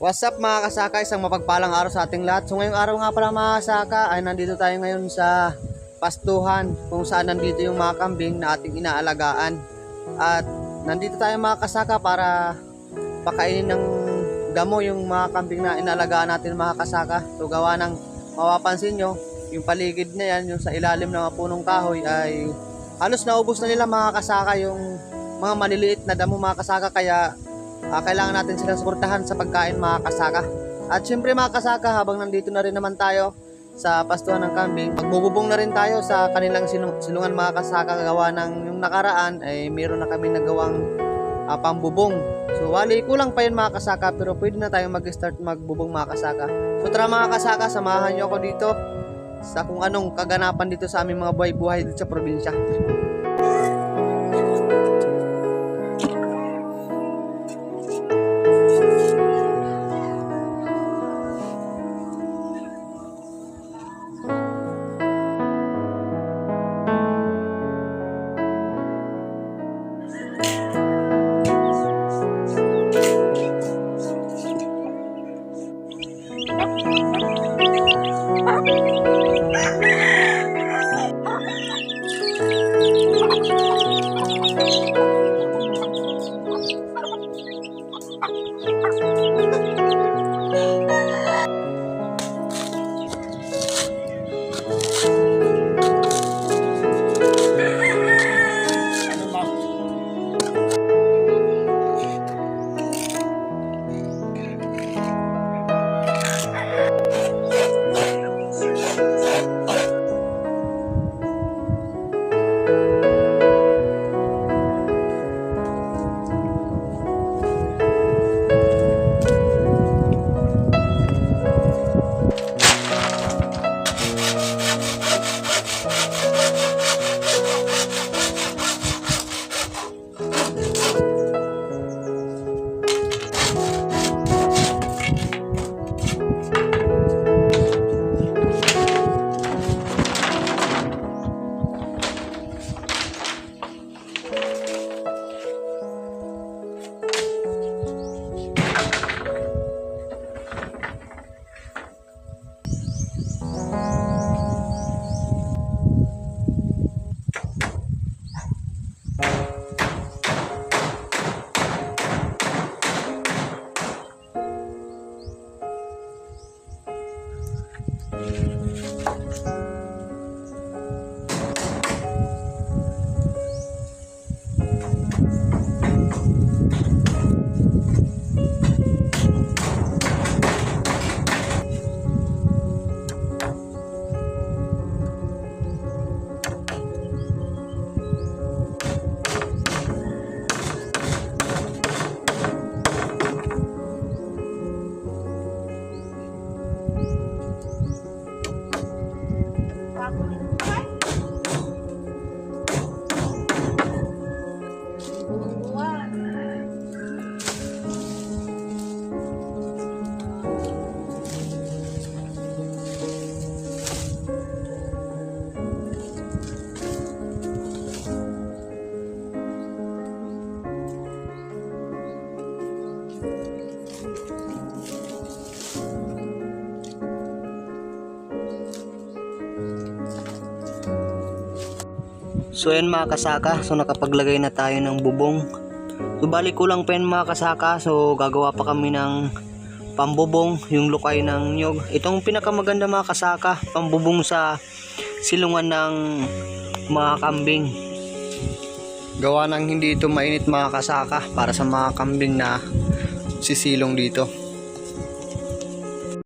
What's up mga kasaka? Isang mapagpalang araw sa ating lahat. So ngayong araw nga pala mga kasaka ay nandito tayo ngayon sa pastuhan kung saan nandito yung mga kambing na ating inaalagaan. At nandito tayo mga kasaka para pakainin ng damo yung mga kambing na inaalagaan natin mga kasaka. So gawa ng mapapansin nyo, yung paligid na yan, yung sa ilalim ng mga punong kahoy ay halos naubos na nila mga kasaka yung mga maliliit na damo mga kasaka kaya Ah, kailangan natin silang suportahan sa pagkain mga kasaka. At syempre mga kasaka, habang nandito na rin naman tayo sa pastuhan ng kambing, magbububong na rin tayo sa kanilang silungan mga kasaka gawa ng yung nakaraan ay meron na kami nagawang ah, pambubong. So wali kulang pa yun mga kasaka pero pwede na tayong mag-start magbubong mga kasaka. So tara mga kasaka, samahan nyo ako dito sa kung anong kaganapan dito sa aming mga buhay-buhay dito sa probinsya. So yan mga kasaka, so nakapaglagay na tayo ng bubong. So bali kulang pa yan mga kasaka, so gagawa pa kami ng pambubong, yung lukay ng nyog. Itong pinakamaganda mga kasaka, pambubong sa silungan ng mga kambing. Gawa ng hindi ito mainit mga kasaka para sa mga kambing na sisilong dito.